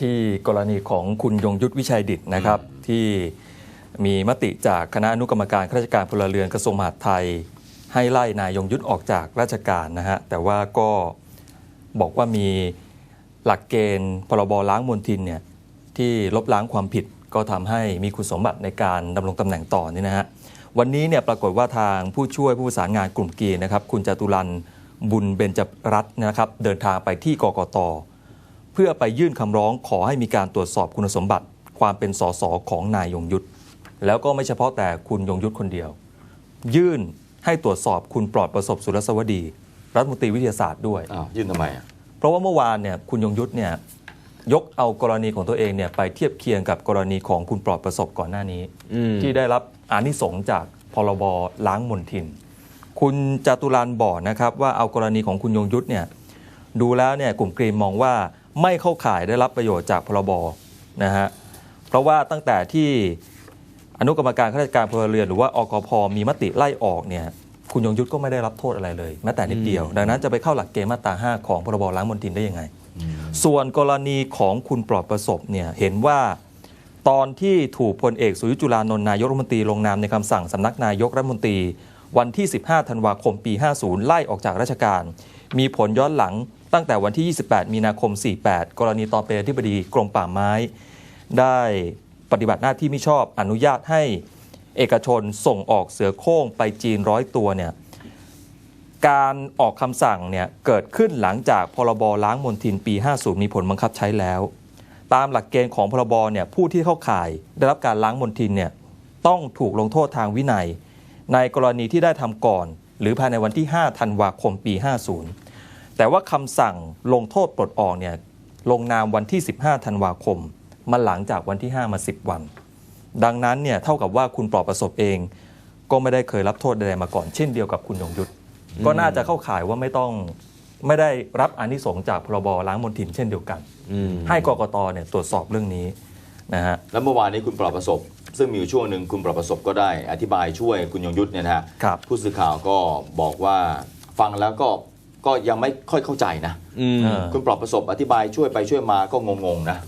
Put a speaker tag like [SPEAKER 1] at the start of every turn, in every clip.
[SPEAKER 1] ที่กรณีของคุณยงยุทธวิชัยดิตนะครับ ที่มีมติจากคณะอนุกรรมการข้าราชการพลเรือนกระทรวงมหาดไทย ให้ไล่นายยงยุทธออกจากราชการนะฮะแต่ว่าก็บอกว่ามีหลักเกณฑ์พรบล้างมลทินเนี่ยที่ลบล้างความผิดก็ทำให้มีคุณสมบัติในการดำรงตำแหน่งต่อนี่นะฮะวันนี้เนี่ยปรากฏว่าทางผู้ช่วยผู้ประสานงานกลุ่มกีนนะครับ คุณจตุรันบุญเบญจรัตน์นะครับ เดินทางไปที่กกต เพื่อไปยื่นคำร้องขอให้มีการตรวจสอบคุณสมบัติ ความเป็นสสของนายยงยุทธแล้วก็ไม่เฉพาะแต่คุณยงยุทธคนเดียว ยื่นให้ตรวจสอบคุณปลอดประสบสุรสวดี รัฐมนตรีวิทยาศาสตร์ด้วย
[SPEAKER 2] อ้าวยื่นทำไมอะ
[SPEAKER 1] เพราะว่าเมื่อวานเนี่ยคุณยงยุทธเนี่ยยกเอากรณีของตัวเองเนี่ยไปเทียบเคียงกับกรณีของคุณปลอดประสบก่อนหน้านี้
[SPEAKER 3] อืม
[SPEAKER 1] ที่ได้รับอานิสงส์จากพรบล้างมลทิน คุณจตุรันบอกนะครับว่าเอากรณีของคุณยงยุทธเนี่ยดูแล้วเนี่ยกลุ่มกรีนมองว่า ไม่เข้าข่ายได้รับประโยชน์จากพรบนะฮะเพราะว่าตั้งแต่ที่อนุกรรมการข้าราชการพลเรือนหรือว่าอกพมีมติไล่ออกเนี่ยคุณยงยุทธก็ไม่ได้รับโทษอะไรเลยแม้แต่นิดเดียว ดังนั้นจะไปเข้าหลักเกณฑ์มาตรา 5 ของพรบล้างมลทินได้ยังไง ส่วนกรณีของคุณปลอดประสบเนี่ยเห็นว่าตอนที่ถูกพลเอกสุริยุจุลานนท์นายกรัฐมนตรีลงนามในคำสั่งสำนักนายกรัฐมนตรี วันที่ 15 ธันวาคมปี 50 ไล่ออกจากราชการ มีผลย้อนหลัง ตั้งแต่วันที่ 28 มีนาคม 48 กรณีตอนเป็นอธิบดีกรมป่าไม้ ได้ปฏิบัติหน้าที่ไม่ชอบอนุญาตให้เอกชนส่งออกเสือโคร่งไปจีนร้อยตัวเนี่ยการออกคำสั่งเนี่ยเกิดขึ้นหลังจากพรบล้างมลทินปี 50 มีผลบังคับใช้แล้ว ตามหลักเกณฑ์ของพรบเนี่ยผู้ที่เข้าข่ายได้รับการล้างมลทินเนี่ยต้องถูกลงโทษทางวินัย ในกรณีที่ได้ทำก่อน หรือภายในวันที่ 5 ธันวาคมปี 50 แต่ว่าคำสั่งลงโทษปลดออกเนี่ยลงนามวันที่ 15 ธันวาคม มาหลังจากวันที่ 5 มา 10 วัน ดังนั้นเนี่ยเท่ากับว่าคุณปลอดประสบเอง ก็ไม่ได้เคยรับโทษใดๆมาก่อนเช่นเดียวกับคุณยงยุทธก็น่าจะเข้าข่ายว่าไม่ต้องไม่ได้รับอานิสงส์จากพรบล้างมลทินเช่นเดียวกัน
[SPEAKER 3] อืม
[SPEAKER 1] ให้กกตเนี่ยตรวจสอบเรื่องนี้นะฮะ
[SPEAKER 2] แล้วเมื่อวานนี้คุณปลอดประสบ ซึ่งมีอยู่ช่วงหนึ่งคุณปลอดประสบก็ได้อธิบายช่วยคุณยงยุทธเนี่ยนะฮะ
[SPEAKER 1] ครับ
[SPEAKER 2] ผู้สื่อข่าวก็บอกว่าฟังแล้วก็ ก็ยังไม่ค่อยเข้าใจนะ
[SPEAKER 3] อืม
[SPEAKER 1] เออ
[SPEAKER 2] คุณปลอดประสบอธิบายช่วยไปช่วยมาก็งงๆนะ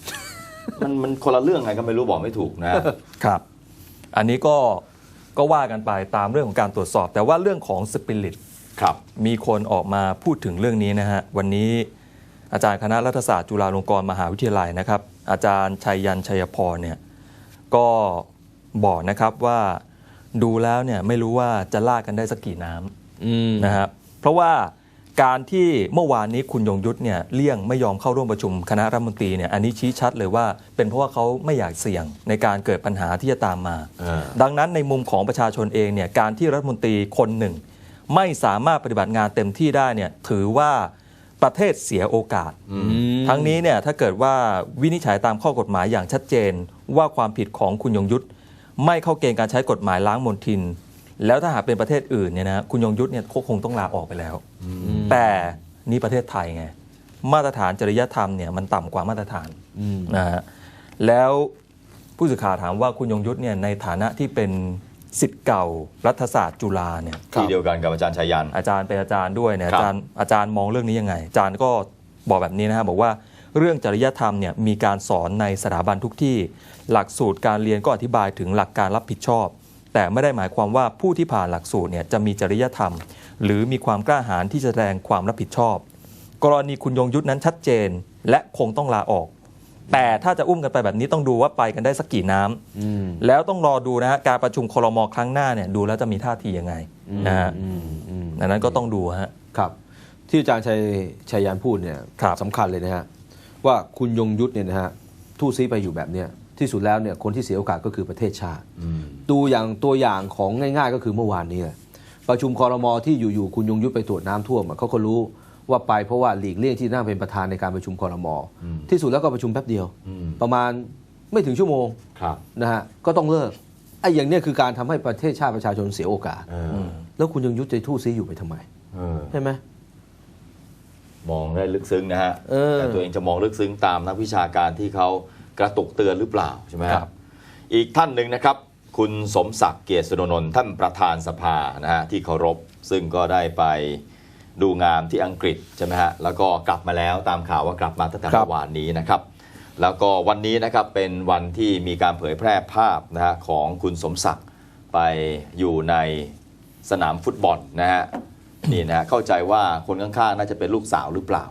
[SPEAKER 2] มันมันคนละเรื่องไงก็ไม่รู้บอกไม่ถูกนะ
[SPEAKER 1] ครับ อันนี้ก็ก็ว่ากันไปตามเรื่องของการตรวจสอบ แต่ว่าเรื่องของสปิริต
[SPEAKER 2] ครับ
[SPEAKER 1] มีคนออกมาพูดถึงเรื่องนี้นะฮะ วันนี้อาจารย์คณะรัฐศาสตร์จุฬาลงกรณ์มหาวิทยาลัยนะครับ อาจารย์ชัยยันชัยพรเนี่ยก็บอกนะครับว่าดูแล้วเนี่ยไม่รู้ว่าจะลากกันได้สักกี่น้ำ
[SPEAKER 3] อืม
[SPEAKER 1] นะครับเพราะว่า การที่เมื่อวานนี้คุณยงยุทธเนี่ยเลี่ยงไม่ยอมเข้าร่วมประชุมคณะรัฐมนตรีเนี่ยอันนี้ชี้ชัดเลยว่าเป็นเพราะว่าเขาไม่อยากเสี่ยงในการเกิดปัญหาที่จะตามมา
[SPEAKER 2] เออ
[SPEAKER 1] ดังนั้นในมุมของประชาชนเองเนี่ยการที่รัฐมนตรีคนหนึ่ง ไม่สามารถปฏิบัติงานเต็มที่ได้เนี่ยถือว่าประเทศเสียโอกาส ทั้งนี้เนี่ยถ้าเกิดว่าวินิจฉัยตามข้อกฎหมายอย่างชัดเจน ว่าความผิดของคุณยงยุทธไม่เข้าเกณฑ์การใช้กฎหมายล้างมลทิน แล้วถ้าหากเป็นประเทศอื่นเนี่ยนะคุณยงยุทธเนี่ยคงต้องลาออกไปแล้ว แต่นี่ประเทศไทยไง มาตรฐานจริยธรรมเนี่ยมันต่ำกว่ามาตรฐาน
[SPEAKER 3] อืม
[SPEAKER 1] นะฮะแล้วผู้สื่อข่าวถามว่าคุณยงยุทธเนี่ยในฐานะที่เป็นสิทธิ์เก่ารัฐศาสตร์จุฬาเนี่ย
[SPEAKER 2] ที่เดียวกันกับอาจารย์ชัยยัน
[SPEAKER 1] อาจารย์เป็นอาจารย์ด้วยเนี่ย
[SPEAKER 2] ครับ
[SPEAKER 1] อาจารย์อาจารย์มองเรื่องนี้ยังไง อาจารย์ก็บอกแบบนี้นะฮะบอกว่าเรื่องจริยธรรมเนี่ยมีการสอนในสถาบันทุกที่ หลักสูตรการเรียนก็อธิบายถึงหลักการรับผิดชอบ แต่ไม่ได้หมายความว่าผู้ที่ผ่านหลักสูตรเนี่ยจะมีจริยธรรม หรือมีความกล้าหาญที่จะแสดงความรับผิดชอบ กรณีคุณยงยุทธนั้นชัดเจน และคงต้องลาออก แต่ถ้าจะอุ้มกันไปแบบนี้ต้องดูว่าไปกันได้สักกี่น้ำ
[SPEAKER 3] อืม
[SPEAKER 1] แล้วต้องรอดูนะฮะการประชุมครมครั้งหน้าเนี่ยดูแล้วจะมีท่าทียังไงนะฮะ
[SPEAKER 3] อืมอืม
[SPEAKER 1] ดังนั้นก็ต้องดูฮะ
[SPEAKER 3] ครับ ที่อาจารย์ชัยชัยยานพูดเนี่ย
[SPEAKER 1] ครับ
[SPEAKER 3] สำคัญเลยนะฮะว่าคุณยงยุทธเนี่ยนะฮะทู่ซีไปอยู่แบบเนี้ย ที่สุดแล้วเนี่ยคนที่เสียโอกาสก็คือประเทศชาติดูอย่างตัวอย่างของง่าย ๆ ก็คือเมื่อวานนี้แหละประชุมคอรมอที่อยู่ๆคุณยงยุทธไปตรวจน้ำท่วมอะเขาก็รู้ว่าไปเพราะว่าหลีกเลี่ยงที่นั่งเป็นประธานในการประชุมคอรมอที่สุดแล้วก็ประชุมแป๊บเดียว
[SPEAKER 2] อืม
[SPEAKER 3] ประมาณไม่ถึงชั่วโมง
[SPEAKER 2] ครับ
[SPEAKER 3] นะฮะก็ต้องเลิกไอ้อย่างเนี้ยคือการทำให้ประเทศชาติประชาชนเสียโอกาส
[SPEAKER 2] เออ
[SPEAKER 3] แล้วคุณยงยุทธจะทู่ซีอยู่ไปทำไม
[SPEAKER 2] เออ
[SPEAKER 3] ใช่ไหม
[SPEAKER 2] มองได้ลึกซึ้งนะฮะ
[SPEAKER 3] เออ
[SPEAKER 2] แต่ตัวเองจะมองลึกซึ้งตามนักวิชาการที่เขา กระตุกเตือนหรือเปล่าใช่ไหม
[SPEAKER 1] ครับ
[SPEAKER 2] อีกท่านหนึ่งนะครับ คุณสมศักดิ์เกียรติสุนนนท์ท่านประธานสภานะฮะที่เคารพ ซึ่งก็ได้ไปดูงานที่อังกฤษใช่ไหมฮะแล้วก็กลับมาแล้วตามข่าวว่ากลับมาตั้งแต่
[SPEAKER 3] ครับ
[SPEAKER 2] เมื่อวานนี้นะครับ แล้วก็วันนี้นะครับเป็นวันที่มีการเผยแพร่ภาพนะฮะของคุณสมศักดิ์ไปอยู่ในสนามฟุตบอลนะฮะนี่นะฮะเข้าใจว่าคนข้างๆน่าจะเป็นลูกสาวหรือเปล่า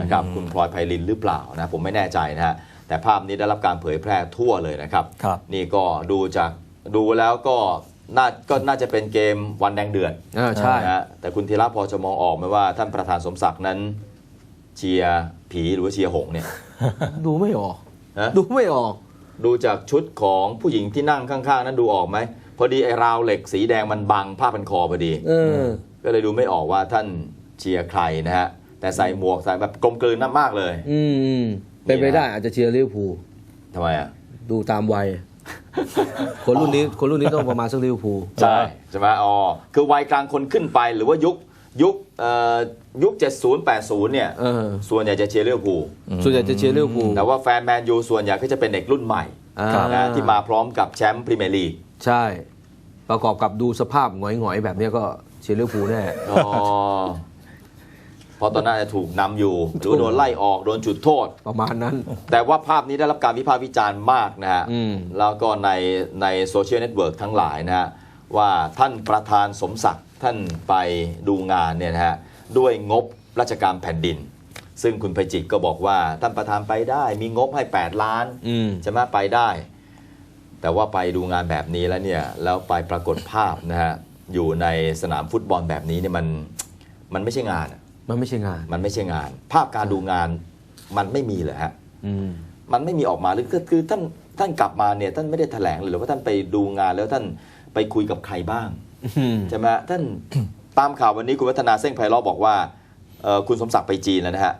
[SPEAKER 2] นะครับคุณพลอยไพลินหรือเปล่านะผมไม่แน่ใจนะฮะ แต่ภาพนี้ได้รับการเผยแพร่ทั่วเลยนะครับ
[SPEAKER 1] ครับ
[SPEAKER 2] นี่ก็ดูจากดูแล้วก็น่าก็น่าจะเป็นเกมวันแดงเดือด
[SPEAKER 3] อ่าใช่
[SPEAKER 2] นะฮะแต่คุณธีระพอจะมองออกไหมว่าท่านประธานสมศักดิ์นั้น เชียร์ผีหรือว่าเชียร์หงส์เนี่ย
[SPEAKER 3] ดูไม่ออก
[SPEAKER 2] ฮะ
[SPEAKER 3] ดูไม่ออก
[SPEAKER 2] ดูจากชุดของผู้หญิงที่นั่งข้าง ๆ นั้นดูออกไหมพอดีไอ้ราวเหล็กสีแดงมันบังผ้าพันคอพอดี
[SPEAKER 3] เออ
[SPEAKER 2] ก็เลยดูไม่ออกว่าท่านเชียร์ใครนะฮะแต่ใส่หมวกใส่แบบกลมกลืนมากๆเลย
[SPEAKER 3] อืม เป็นไปได้อาจจะเชียร์ลิเวอร์พูล
[SPEAKER 2] ทำไมอะ
[SPEAKER 3] ดูตามวัย คนรุ่นนี้คนรุ่นนี้ต้องประมาณสักลิเวอร์พูล
[SPEAKER 2] ใช่ใช่ไหมอ๋อคือวัยกลางคนขึ้นไปหรือว่ายุคยุคเอ่อยุค70 80เนี่ย
[SPEAKER 3] เออ
[SPEAKER 2] ส่วนใหญ่จะเชียร์ลิเวอร์พูล
[SPEAKER 3] ส่วนใหญ่จะเชียร์ลิเวอร์พูล
[SPEAKER 2] แต่ว่าแฟนแมนยูส่วนใหญ่ก็จะเป็นเด็กรุ่นใหม่
[SPEAKER 3] อ่า
[SPEAKER 2] นะที่มาพร้อมกับแชมป์พรีเมียร์ลีก
[SPEAKER 3] ใช่ ประกอบกับดูสภาพหงอยๆแบบเนี้ยก็เชียร์ลิเวอร์พูลแน่
[SPEAKER 2] อ๋อเพ ราะตอนนั้นจะถูกนำอยู่หรือว่าโดนไล่ออกโดนจุดโทษ
[SPEAKER 3] ประมาณนั้น
[SPEAKER 2] แต่ว่าภาพนี้ได้รับการวิพากษ์วิจารณ์มากนะฮะ
[SPEAKER 3] อืม
[SPEAKER 2] แล้วก็ในในโซเชียลเน็ตเวิร์กทั้งหลายนะฮะว่าท่านประธานสมศักดิ์ท่านไปดูงานเนี่ยนะฮะด้วยงบราชการแผ่นดิน ซึ่งคุณไพจิตรก็บอกว่าท่านประธานไปได้มีงบให้ 8 ล้าน
[SPEAKER 3] อืม
[SPEAKER 2] จะมาไปได้ แต่ว่าไปดูงานแบบนี้แล้วเนี่ยแล้วไปปรากฏภาพนะฮะอยู่ในสนามฟุตบอลแบบนี้เนี่ยมันมันไม่ใช่งานอะ
[SPEAKER 3] มันไม่ใช่งาน
[SPEAKER 2] มันไม่ใช่งาน ภาพการดูงานมันไม่มีเลยฮะ
[SPEAKER 3] อืม
[SPEAKER 2] มันไม่มีออกมาหรือคือคือท่านท่านกลับมาเนี่ยท่านไม่ได้แถลงเลยหรือว่าท่านไปดูงานแล้วท่านไปคุยกับใครบ้าง
[SPEAKER 3] อืม
[SPEAKER 2] ใช่ไหมฮะท่านตามข่าววันนี้คุณวัฒนาเส้งไพเราะบอกว่าเอ่อคุณสมศักดิ์ไปจีนแล้วนะฮะ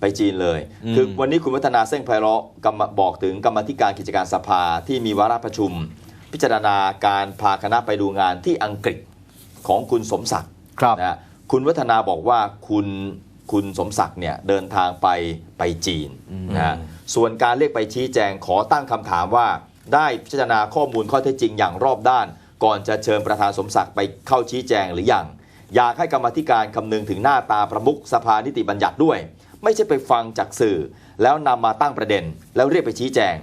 [SPEAKER 2] ไปจีนเลย คือวันนี้คุณวัฒนาเส้งไพเราะกำมาบอกถึงกรรมาธิการกิจการสภาที่มีวาระประชุม พิจารณาการพาคณะไปดูงานที่อังกฤษของคุณสมศักดิ์
[SPEAKER 3] ครับ
[SPEAKER 2] นะฮะ คุณวัฒนาบอกว่าคุณคุณสมศักดิ์เนี่ยเดินทางไปไปจีนนะฮะส่วนการเรียกไปชี้แจงขอตั้งคำถามว่า ได้พิจารณาข้อมูลข้อเท็จจริงอย่างรอบด้าน ก่อนจะเชิญประธานสมศักดิ์ไปเข้าชี้แจงหรือยังอยากให้กรรมาธิการคำนึงถึงหน้าตาประมุขสภานิติบัญญัติด้วย ไม่ใช่ไปฟังจากสื่อ แล้วนำมาตั้งประเด็น แล้วเรียกไปชี้แจง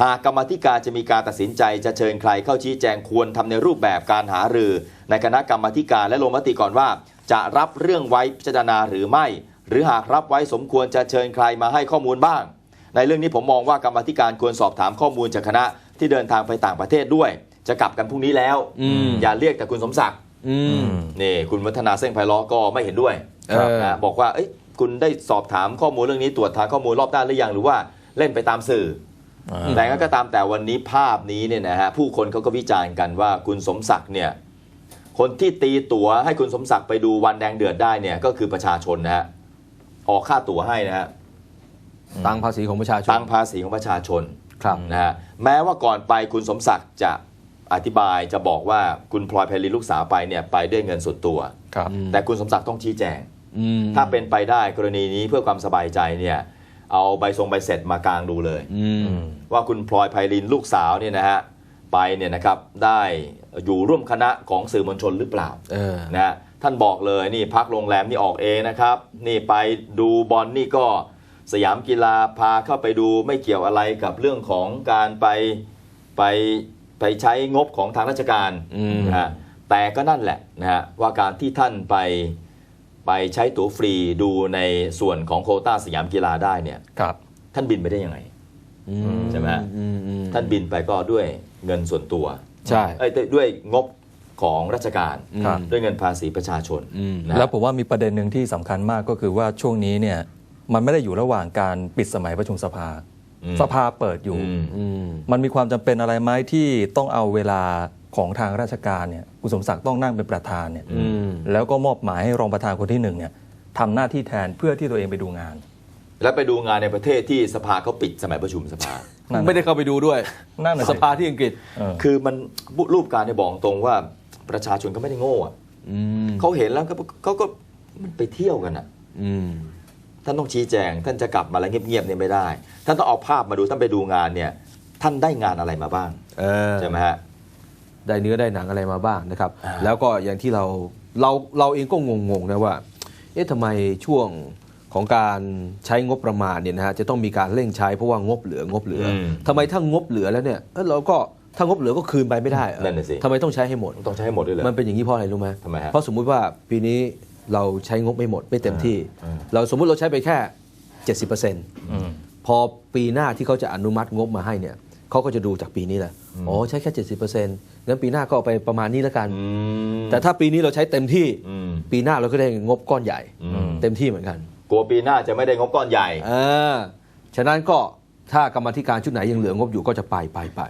[SPEAKER 2] หากกรรมาธิการจะมีการตัดสินใจจะเชิญใครเข้าชี้แจงควรทำในรูปแบบการหารือ ในคณะกรรมาธิการและลงมติก่อนว่า จะรับเรื่องไว้พิจารณาหรือไม่ หรือหากรับไว้สมควรจะเชิญใครมาให้ข้อมูลบ้าง ในเรื่องนี้ผมมองว่ากรรมาธิการควรสอบถามข้อมูลจากคณะที่เดินทางไปต่างประเทศด้วย จะกลับกันพรุ่งนี้แล้ว
[SPEAKER 3] อืม
[SPEAKER 2] อย่าเรียกแต่คุณสมศักดิ์
[SPEAKER 3] อืม
[SPEAKER 2] นี่คุณวัฒนาเส้งไพเราะก็ไม่เห็นด้วย
[SPEAKER 3] เออ
[SPEAKER 2] นะบอกว่าเอ้ยคุณได้สอบถามข้อมูลเรื่องนี้ตรวจทางข้อมูลรอบด้านหรือยังหรือว่าเล่นไปตามสื่อ
[SPEAKER 1] อ่า
[SPEAKER 2] แต่งั้นก็ตามแต่วันนี้ภาพนี้เนี่ยนะฮะผู้คนเขาก็วิจารณ์กันว่าคุณสมศักดิ์เนี่ย คนที่ตีตั๋วให้คุณสมศักดิ์ไปดูวันแดงเดือดได้เนี่ยก็คือประชาชนนะฮะออกค่าตั๋วให้นะฮะ
[SPEAKER 3] ตังภาษีของประชาชน
[SPEAKER 2] ตังภาษีของประชาชน
[SPEAKER 3] ครับ
[SPEAKER 2] นะฮะแม้ว่าก่อนไปคุณสมศักดิ์จะอธิบายจะบอกว่าคุณพลอยไพลินลูกสาวไปเนี่ยไปด้วยเงินส่วนตัว
[SPEAKER 1] ครับ
[SPEAKER 2] แต่คุณสมศักดิ์ต้องชี้แจง
[SPEAKER 3] อืม
[SPEAKER 2] ถ้าเป็นไปได้กรณีนี้เพื่อความสบายใจเนี่ยเอาใบทรงใบเสร็จมากลางดูเลย
[SPEAKER 3] อืม
[SPEAKER 2] ว่าคุณพลอยไพลินลูกสาวเนี่ยนะฮะ ไปเนี่ยนะครับได้อยู่ร่วมคณะของสื่อมวลชนหรือเปล่า
[SPEAKER 3] เออ
[SPEAKER 2] นะฮะท่านบอกเลยนี่พักโรงแรมนี่ออกเองนะครับ นี่ไปดูบอลนี่ก็สยามกีฬาพาเข้าไปดูไม่เกี่ยวอะไรกับเรื่องของการไปไปไปใช้งบของทางราชการ
[SPEAKER 3] อืม
[SPEAKER 2] นะฮะแต่ก็นั่นแหละนะฮะว่าการที่ท่านไปไปใช้ตั๋วฟรีดูในส่วนของโควต้าสยามกีฬาได้เนี่ย
[SPEAKER 1] ครับ
[SPEAKER 2] ท่านบินไปได้ยังไง
[SPEAKER 3] อืม
[SPEAKER 2] ใช่ไหม
[SPEAKER 3] อืมอืม
[SPEAKER 2] ท่านบินไปก็ด้วยเงินส่วนตัว
[SPEAKER 3] ใช่
[SPEAKER 2] เอ้ยด้วยด้วยงบของราชการ
[SPEAKER 1] ครับ
[SPEAKER 2] ด้วยเงินภาษีประชาชน
[SPEAKER 3] อืม
[SPEAKER 2] นะฮะ
[SPEAKER 1] แล้วผมว่ามีประเด็นหนึ่งที่สำคัญมากก็คือว่าช่วงนี้เนี่ยมันไม่ได้อยู่ระหว่างการปิดสมัยประชุมสภา
[SPEAKER 2] อืม
[SPEAKER 1] สภาเปิดอยู่
[SPEAKER 2] อืม
[SPEAKER 3] อืม
[SPEAKER 1] มันมีความจำเป็นอะไรไหมที่ต้องเอาเวลาของทางราชการเนี่ยคุณสมศักดิ์ต้องนั่งเป็นประธานเนี่ย
[SPEAKER 3] อืม
[SPEAKER 1] แล้วก็มอบหมายให้รองประธานคนที่หนึ่งเนี่ยทำหน้าที่แทนเพื่อที่ตัวเองไปดูงาน
[SPEAKER 2] แล้วไปดูงานในประเทศที่สภาเขาปิดสมัยประชุมสภา
[SPEAKER 1] นั่นน่ะ
[SPEAKER 3] ไม่ได้เข้าไปดูด้วย
[SPEAKER 1] นั่นน่ะ
[SPEAKER 3] ส
[SPEAKER 1] สิ
[SPEAKER 3] ภาที่อังกฤษ
[SPEAKER 1] เออ
[SPEAKER 2] คือมันรูปการเนี่ยบอกตรงว่าประชาชนก็ไม่ได้โง่อะ
[SPEAKER 3] อืม
[SPEAKER 2] เขาเห็นแล้วก็เขาก็มันไปเที่ยวกันอะ
[SPEAKER 3] อืม
[SPEAKER 2] ท่านต้องชี้แจง ท่านจะกลับมาแล้วเงียบๆเนี่ยไม่ได้ ท่านต้องเอาภาพมาดู ท่านไปดูงานเนี่ย ท่านได้งานอะไรมาบ้าง
[SPEAKER 3] เออ
[SPEAKER 2] ใช่ไหมฮะ
[SPEAKER 3] ได้เนื้อได้หนังอะไรมาบ้างนะครับ
[SPEAKER 2] อ่า
[SPEAKER 3] แล้วก็อย่างที่เราเราเราเองก็งงๆนะว่า เอ๊ะทำไมช่วง ของการใช้งบประมาณเนี่ยนะฮะจะต้องมีการเร่งใช้เพราะว่างบเหลืองบเหลืออ
[SPEAKER 2] ม
[SPEAKER 3] ทำไมถ้างบเหลือแล้วเนี่ยเอ้ยเราก็ถ้างบเหลือก็คืนไปไม่ได้เหรอ
[SPEAKER 2] นั่นน่ะสิ
[SPEAKER 3] ทำไมต้องใช้ให้หมด
[SPEAKER 2] ต้องใช้ให้หมดด้วยเหรอ
[SPEAKER 3] มันเป็นอย่างนี้เพราะอะไรรู้ไหม
[SPEAKER 2] ทำไมฮะ
[SPEAKER 3] เพราะสมมุติว่าปีนี้เราใช้งบไม่หมดไม่เต็มที่
[SPEAKER 2] อ่า
[SPEAKER 3] เราสมมุติเราใช้ไปแค่ 70%
[SPEAKER 1] อืม
[SPEAKER 3] พอปีหน้าที่เขาจะอนุมัติงบมาให้เนี่ยเขาก็จะดูจากปีนี้แหละอ๋อใช้แค่ 70%งั้นปีหน้าก็เอาไปประมาณนี้แล้วกัน
[SPEAKER 2] อืม
[SPEAKER 3] แต่ถ้าปีนี้เราใช้เต็มที่
[SPEAKER 2] อืม
[SPEAKER 3] ปีหน้าเราก็ได้งบก้อนใหญ่
[SPEAKER 2] อืม
[SPEAKER 3] เต็มที่เหมือนกัน
[SPEAKER 2] ก ลัวปีหน้าจะไม่ได้งบก้อนใหญ่
[SPEAKER 3] เออฉะนั้นก็ถ้ากรรมาธิการชุดไหนยังเหลืองบอยู่ก็จะไปไปไป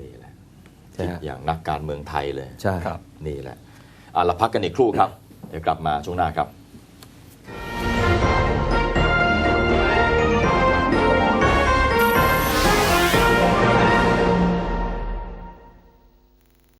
[SPEAKER 2] นี่แหละ
[SPEAKER 3] ใช่
[SPEAKER 2] คิด
[SPEAKER 3] ฮะ
[SPEAKER 2] อย่างนักการเมืองไทยเลย
[SPEAKER 3] ใช่
[SPEAKER 1] ครับ
[SPEAKER 2] นี่แหละอะเราพักกันอีกครู่ครับ เดี๋ยวกลับมาช่วงหน้าครับ